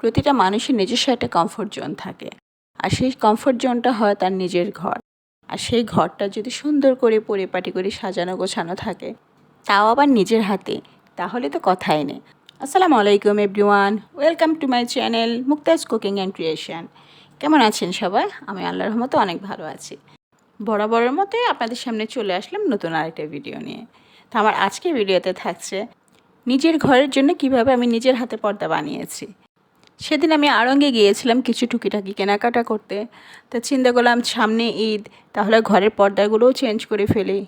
প্রতিটা মানুষের নিজস্ব একটা কমফোর্ট জোন থাকে। আর সেই কমফোর্ট জোনটা হয় তার নিজের ঘর। আর সেই ঘরটা যদি সুন্দর করে পরিপাটি করে সাজানো গোছানো থাকে, তাও আবার নিজের হাতে, তাহলে তো কথাই নেই। আসসালামু আলাইকুম everyone welcome to my channel Muktaz cooking and creation কেমন আছেন সবাই? আমি আল্লাহর রহমতে অনেক ভালো আছি। বরাবরের মতোই আপনাদের সামনে চলে আসলাম নতুন আরেকটা ভিডিও নিয়ে। তো আমার আজকের ভিডিওতে থাকছে, নিজের ঘরের জন্য কীভাবে আমি নিজের হাতে পর্দা বানিয়েছি। সেদিন আমি আড়ঙ্গে গিয়েছিলাম কিছু টুকিটাকি কেনাকাটা করতে। তা চিন্তা করলাম, সামনে ঈদ, তাহলে ঘরের পর্দাগুলোও চেঞ্জ করে ফেলি।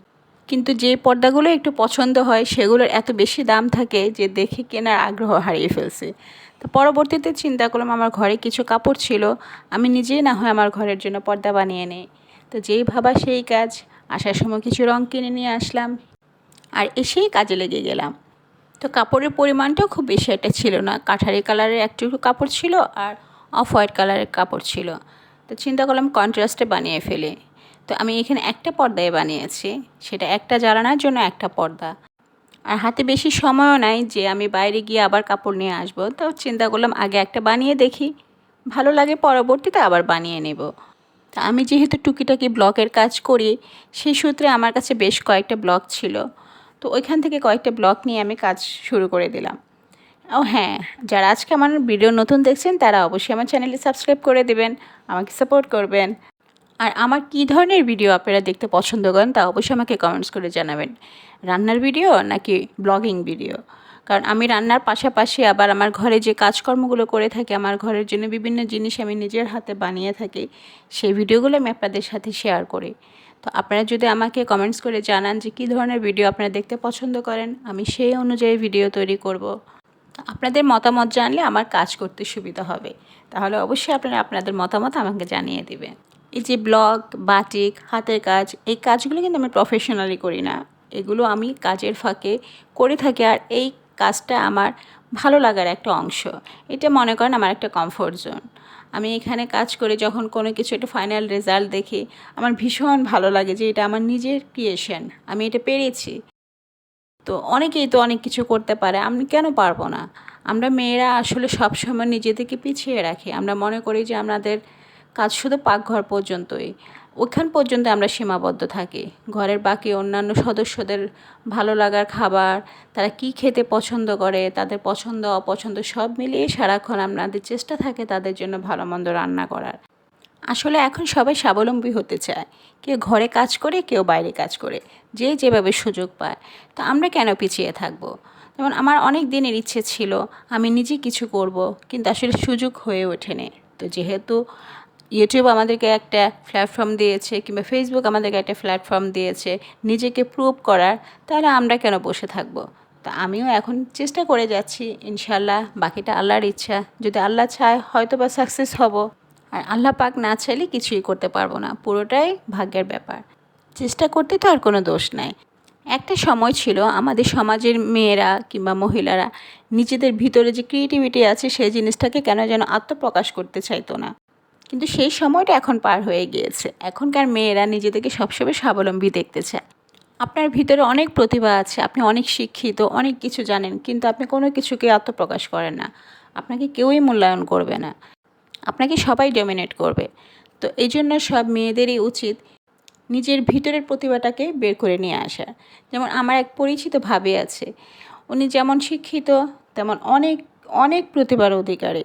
কিন্তু যে পর্দাগুলো একটু পছন্দ হয়, সেগুলোর এত বেশি দাম থাকে যে দেখে কেনার আগ্রহ হারিয়ে ফেলছে। তো পরবর্তীতে চিন্তা করলাম, আমার ঘরে কিছু কাপড় ছিল, আমি নিজেই না হয় আমার ঘরের জন্য পর্দা বানিয়ে নেই। তো যেই ভাবা সেই কাজ, আসার সময় কিছু রং কিনে নিয়ে আসলাম। আর এসেই কাজে লেগে গেলাম। তো কাপড়ের পরিমাণটাও খুব বেশি একটা ছিল না। কাঠারি কালারের একটু কাপড় ছিল আর অফ হোয়াইট কালারের কাপড় ছিল। তো চিন্তা করলাম কন্ট্রাস্টে বানিয়ে ফেলে। তো আমি এখানে একটা পর্দায় বানিয়েছি। সেটা একটা জ্বালানোর জন্য একটা পর্দা। আর হাতে বেশি সময়ও নাই যে আমি বাইরে গিয়ে আবার কাপড় নিয়ে আসব। তো চিন্তা করলাম আগে একটা বানিয়ে দেখি। ভালো লাগে পরবর্তীতে আবার বানিয়ে নেব। তা আমি যেহেতু টুকিটাকি ব্লকের কাজ করি, সেই সূত্রে আমার কাছে বেশ কয়েকটা ব্লক ছিল। তো ওইখান থেকে কয়েকটা ব্লক নিয়ে আমি কাজ শুরু করে দিলাম। ও হ্যাঁ যারা আজকে আমার ভিডিও নতুন দেখছেন, তারা অবশ্যই আমার চ্যানেলটি সাবস্ক্রাইব করে দেবেন, আমাকে সাপোর্ট করবেন। আর আমার কী ধরনের ভিডিও আপনারা দেখতে পছন্দ করেন, তা অবশ্যই আমাকে কমেন্টস করে জানাবেন। রান্নার ভিডিও নাকি ব্লগিং ভিডিও? কারণ আমি রান্নার পাশাপাশি আবার আমার ঘরে যে কাজকর্মগুলো করে থাকি, আমার ঘরের জন্য বিভিন্ন জিনিস আমি নিজের হাতে বানিয়ে থাকি, সেই ভিডিওগুলো আমি আপনাদের সাথে শেয়ার করি। তো আপনারা যদি আমাকে কমেন্টস করে জানান যে কী ধরনের ভিডিও আপনারা দেখতে পছন্দ করেন, আমি সেই অনুযায়ী ভিডিও তৈরি করব। আপনাদের মতামত জানলে আমার কাজ করতে সুবিধা হবে। তাহলে অবশ্যই আপনারা আপনাদের মতামত আমাকে জানিয়ে দেবেন। এই যে ব্লগ বাটিক হাতের কাজ, এই কাজগুলো কিন্তু আমি প্রফেশনালি করি না। এগুলো আমি কাজের ফাঁকে করে থাকি আর এই কাজটা আমার ভালো লাগার একটা অংশ। এটা মনে করেন আমার একটা কমফোর্ট জোন আমি এখানে কাজ করে যখন কোনো কিছু একটা ফাইনাল রেজাল্ট দেখি, আমার ভীষণ ভালো লাগে যে এটা আমার নিজের ক্রিয়েশন আমি এটা পেরেছি। তো অনেকেই তো অনেক কিছু করতে পারে, আমি কেন পারব না? আমরা মেয়েরা আসলে সবসময় নিজেদেরকে পিছিয়ে রাখি। আমরা মনে করি যে আমাদের কাজ শুধু পাকঘর পর্যন্তই। ওখান পর্যন্ত আমরা সীমাবদ্ধ থাকি। ঘরের বাকি অন্যান্য সদস্যদের ভালো লাগার খাবার, তারা কি খেতে পছন্দ করে, তাদের পছন্দ, অপছন্দ সব মিলিয়ে সারাক্ষণ আপনাদের চেষ্টা থাকে তাদের জন্য ভালো মন্দ রান্না করার। আসলে এখন সবাই স্বাবলম্বী হতে চায়। কেউ ঘরে কাজ করে, কেউ বাইরে কাজ করে, যে যেভাবে সুযোগ পায়। তো আমরা কেন পিছিয়ে থাকব? যেমন আমার অনেক দিনের ইচ্ছে ছিল, আমি নিজে কিছু করব, কিন্তু আসলে সুযোগ হয়ে ওঠেনি। তো যেহেতু ইউটিউব আমাদেরকে একটা প্ল্যাটফর্ম দিয়েছে কিংবা ফেসবুক আমাদেরকে একটা প্ল্যাটফর্ম দিয়েছে নিজেকে প্রুভ করার, তাহলে আমরা কেন বসে থাকব? তা আমিও এখন চেষ্টা করে যাচ্ছি ইনশাল্লাহ বাকিটা আল্লাহর ইচ্ছা। যদি আল্লাহ চায় হয়তো বা সাকসেস হব। আর আল্লাহ পাক না চাইলে কিছুই করতে পারব না। পুরোটাই ভাগ্যের ব্যাপার। চেষ্টা করতে তো আর কোনো দোষ নাই। একটা সময় ছিল, আমাদের সমাজের মেয়েরা কিংবা মহিলারা নিজেদের ভিতরে যে ক্রিয়েটিভিটি আছে, সেই জিনিসটাকে কেন যেন আত্মপ্রকাশ করতে চাইতো না। কিন্তু সেই সময়টা এখন পার হয়ে গিয়েছে। এখনকার মেয়েরা নিজেদেরকে সবসময় স্বাবলম্বী দেখতে চায় আপনার ভিতরে অনেক প্রতিভা আছে, আপনি অনেক শিক্ষিত, অনেক কিছু জানেন, কিন্তু আপনি কোনো কিছুকে আত্মপ্রকাশ করেন না। আপনাকে কেউই মূল্যায়ন করবে না। আপনাকে সবাই ডমিনেট করবে। তো এই জন্য সব মেয়েদেরই উচিত নিজের ভিতরের প্রতিভাটাকে বের করে নিয়ে আসা। যেমন আমার এক পরিচিত ভাবে আছে, উনি যেমন শিক্ষিত, তেমন অনেক অনেক প্রতিভার অধিকারী।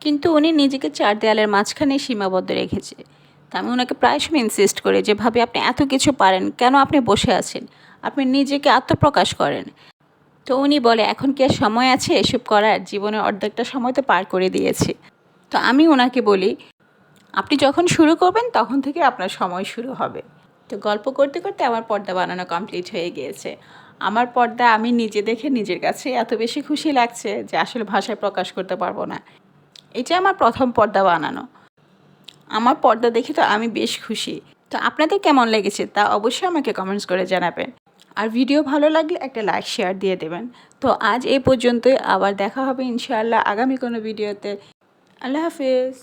কিন্তু উনি নিজেকে চার দেয়ালের মাঝখানে সীমাবদ্ধ রেখেছে। তা আমি ওনাকে প্রায় সময় ইনসিস্ট করি যে, ভাবি, আপনি এত কিছু পারেন, কেন আপনি বসে আছেন? আপনি নিজেকে আত্মপ্রকাশ করেন। তো উনি বলে, এখন কি আর সময় আছে এসব করার? জীবনের অর্ধেকটা সময় তো পার করে দিয়েছি। তো আমি ওনাকে বলি, আপনি যখন শুরু করবেন, তখন থেকে আপনার সময় শুরু হবে। তো গল্প করতে করতে আমার পর্দা বানানো কমপ্লিট হয়ে গিয়েছে। আমার পর্দা আমি নিজে দেখে নিজের কাছে এত বেশি খুশি লাগছে যে, আসলে ভাষায় প্রকাশ করতে পারব না। এটা আমার প্রথম পর্দা বানানো। আমার পর্দা দেখে তো আমি বেশ খুশি। তো আপনাদের কেমন লেগেছে তা অবশ্যই আমাকে কমেন্টস করে জানাবেন। আর ভিডিও ভালো লাগলে একটা লাইক শেয়ার দিয়ে দেবেন। তো আজ এ পর্যন্তই, আবার দেখা হবে ইনশাআল্লাহ আগামী কোনো ভিডিওতে আল্লাহ হাফিজ।